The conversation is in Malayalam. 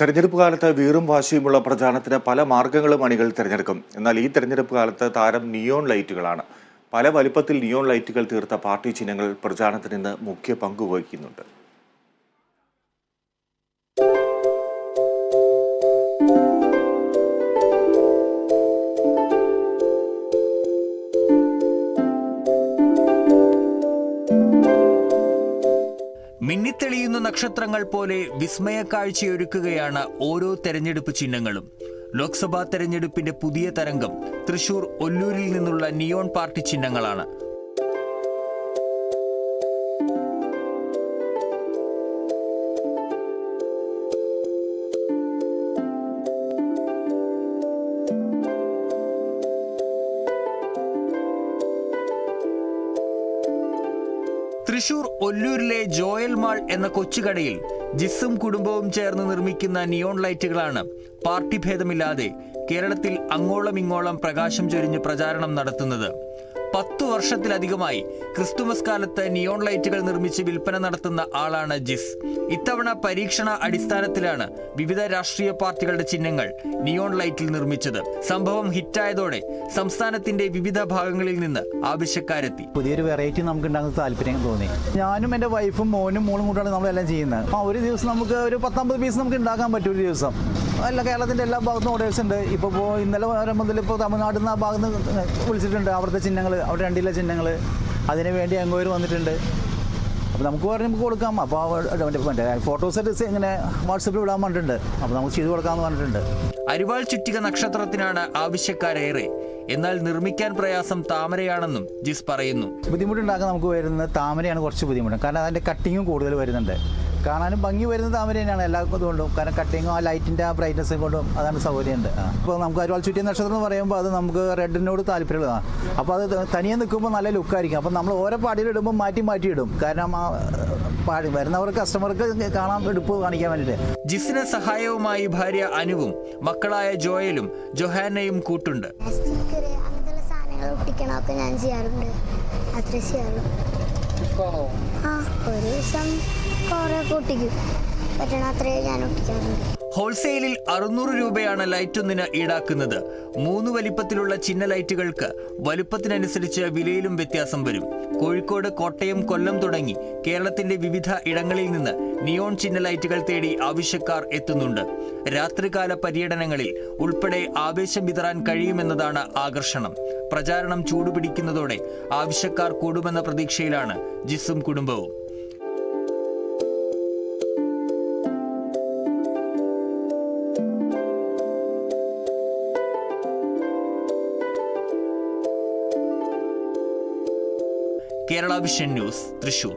തെരഞ്ഞെടുപ്പ് കാലത്ത് വീറും വാശിയുമുള്ള പ്രചാരണത്തിന് പല മാർഗങ്ങളും അണികൾ തിരഞ്ഞെടുക്കും. എന്നാൽ ഈ തെരഞ്ഞെടുപ്പ് കാലത്ത് താരം നിയോൺ ലൈറ്റുകളാണ്. പല വലിപ്പത്തിൽ നിയോൺ ലൈറ്റുകൾ തീർത്ത പാർട്ടി ചിഹ്നങ്ങൾ പ്രചാരണത്തിന് ഇന്ന് മുഖ്യ പങ്ക് വഹിക്കുന്നുണ്ട്. മിന്നിത്തെളിയുന്ന നക്ഷത്രങ്ങൾ പോലെ വിസ്മയ കാഴ്ചയൊരുക്കുകയാണ് ഓരോ തെരഞ്ഞെടുപ്പ് ചിഹ്നങ്ങളും. ലോക്സഭാ തെരഞ്ഞെടുപ്പിന്റെ പുതിയ തരംഗം തൃശൂർ ഒല്ലൂരിൽ നിന്നുള്ള നിയോൺ പാർട്ടി ചിഹ്നങ്ങളാണ്. തൃശൂർ ഒല്ലൂരിലെ ജോയൽ മാൾ എന്ന കൊച്ചുകടയിൽ ജിസും കുടുംബവും ചേർന്ന് നിർമ്മിക്കുന്ന നിയോൺ ലൈറ്റുകളാണ് പാർട്ടി ഭേദമില്ലാതെ കേരളത്തിൽ അങ്ങോളം ഇങ്ങോളം പ്രകാശം ചൊരിഞ്ഞ് പ്രചാരണം നടത്തുന്നത്. പത്തു വർഷത്തിലധികമായി ക്രിസ്തുമസ് കാലത്ത് നിയോൺ ലൈറ്റുകൾ നിർമ്മിച്ച് വിൽപ്പന നടത്തുന്ന ആളാണ് ജിസ്. ഇത്തവണ പരീക്ഷണ അടിസ്ഥാനത്തിലാണ് വിവിധ രാഷ്ട്രീയ പാർട്ടികളുടെ ചിഹ്നങ്ങൾ നിയോൺ ലൈറ്റിൽ നിർമ്മിച്ചത്. സംഭവം ഹിറ്റായതോടെ സംസ്ഥാനത്തിന്റെ വിവിധ ഭാഗങ്ങളിൽ നിന്ന് ആവശ്യക്കാരെത്തി. പുതിയൊരു വെറൈറ്റി നമുക്ക് ഉണ്ടാകുന്ന താല്പര്യം തോന്നി. ഞാനും എന്റെ വൈഫും മോനും മോളും കൂട്ടാണ് നമ്മളെല്ലാം ചെയ്യുന്നത്. ആ ഒരു ദിവസം നമുക്ക് ഒരു പത്തമ്പത് പീസ് നമുക്ക് ഉണ്ടാക്കാൻ പറ്റും ഒരു ദിവസം. എല്ലാ കേരളത്തിന്റെ എല്ലാ ഭാഗത്തും ഓർഡേഴ്സ് ഉണ്ട്. ഇപ്പോൾ ഇപ്പോൾ ഇന്നലെ മുതൽ ഇപ്പോൾ തമിഴ്നാട്ടിൽ നിന്ന് ആ ഭാഗത്ത് വിളിച്ചിട്ടുണ്ട്. അവിടുത്തെ ചിഹ്നങ്ങൾ അവിടെ രണ്ടിലെ ചിഹ്നങ്ങൾ അതിന് വേണ്ടി അങ്ങോട്ട് വന്നിട്ടുണ്ട്. അപ്പോൾ നമുക്ക് പറഞ്ഞ് നമുക്ക് കൊടുക്കാം. അപ്പോൾ മറ്റേ ഫോട്ടോസ് ഇങ്ങനെ വാട്സപ്പിൽ വിടാൻ പറഞ്ഞിട്ടുണ്ട്. അപ്പോൾ നമുക്ക് ചെയ്തു കൊടുക്കാമെന്ന് പറഞ്ഞിട്ടുണ്ട്. അരിവാൾ ചുറ്റിക നക്ഷത്രത്തിനാണ് ആവശ്യക്കാരേറെ. എന്നാൽ നിർമ്മിക്കാൻ പ്രയാസം താമരയാണെന്നും ജിസ് പറയുന്നു. ബുദ്ധിമുട്ടുണ്ടാക്കാൻ നമുക്ക് വരുന്നത് താമരയാണ് കുറച്ച് ബുദ്ധിമുട്ട്. കാരണം അതിന്റെ കട്ടിങ്ങും കൂടുതൽ വരുന്നുണ്ട്. കാണാനും ഭംഗി വരുന്ന താമര തന്നെയാണ്. എല്ലാ ഇതുകൊണ്ടും കാരണം കട്ടിങ്ങും ആ ലൈറ്റിന്റെ ആ ബ്രൈറ്റ്നസ്സും കൊണ്ടും അതാണ് സൗകര്യമുണ്ട്. ഇപ്പോൾ നമുക്ക് അരുവാൾ ചുറ്റിയ നക്ഷത്രം എന്ന് പറയുമ്പോൾ അത് നമുക്ക് റെഡിനോട് താല്പര്യമുള്ളതാണ് അപ്പോൾ അത് തനിയെ നിൽക്കുമ്പോൾ നല്ല ലുക്കായിരിക്കും അപ്പോൾ നമ്മൾ ഓരോ പാടിയിൽ ഇടുമ്പോൾ മാറ്റി മാറ്റി ഇടും. കാരണം ആ പാടി വരുന്നവർ കസ്റ്റമർക്ക് കാണാൻ എടുപ്പ് കാണിക്കാൻ വേണ്ടിയിട്ട്. ജിസിന് സഹായവുമായി ഭാര്യ അനുവും മക്കളായ ജോയലും ജൊഹാനയും കൂട്ടുണ്ട്. ഒട്ടിക്കണമൊക്കെ ഞാൻ ചെയ്യാറുണ്ട്. അത്ര ചെയ്യാറുള്ളൂ. ആ ഒരു ദിവസം പറ്റണത്രേ ഞാൻ ഹോൾസെയിലിൽ അറുന്നൂറ് രൂപയാണ് ലൈറ്റൊന്നിന് ഈടാക്കുന്നത്. മൂന്ന് വലിപ്പത്തിലുള്ള ചിഹ്ന ലൈറ്റുകൾക്ക് വലുപ്പത്തിനനുസരിച്ച് വിലയിലും വ്യത്യാസം വരും. കോഴിക്കോട് കോട്ടയം കൊല്ലം തുടങ്ങി കേരളത്തിന്റെ വിവിധ ഇടങ്ങളിൽ നിന്ന് നിയോൺ ചിഹ്ന ലൈറ്റുകൾ തേടി ആവശ്യക്കാർ എത്തുന്നുണ്ട്. രാത്രികാല പര്യടനങ്ങളിൽ ഉൾപ്പെടെ ആവേശം വിതറാൻ കഴിയുമെന്നതാണ് ആകർഷണം. പ്രചാരണം ചൂടുപിടിക്കുന്നതോടെ ആവശ്യക്കാർ കൂടുമെന്ന പ്രതീക്ഷയിലാണ് ജിസും കുടുംബവും. Kerala vision news Thrissur.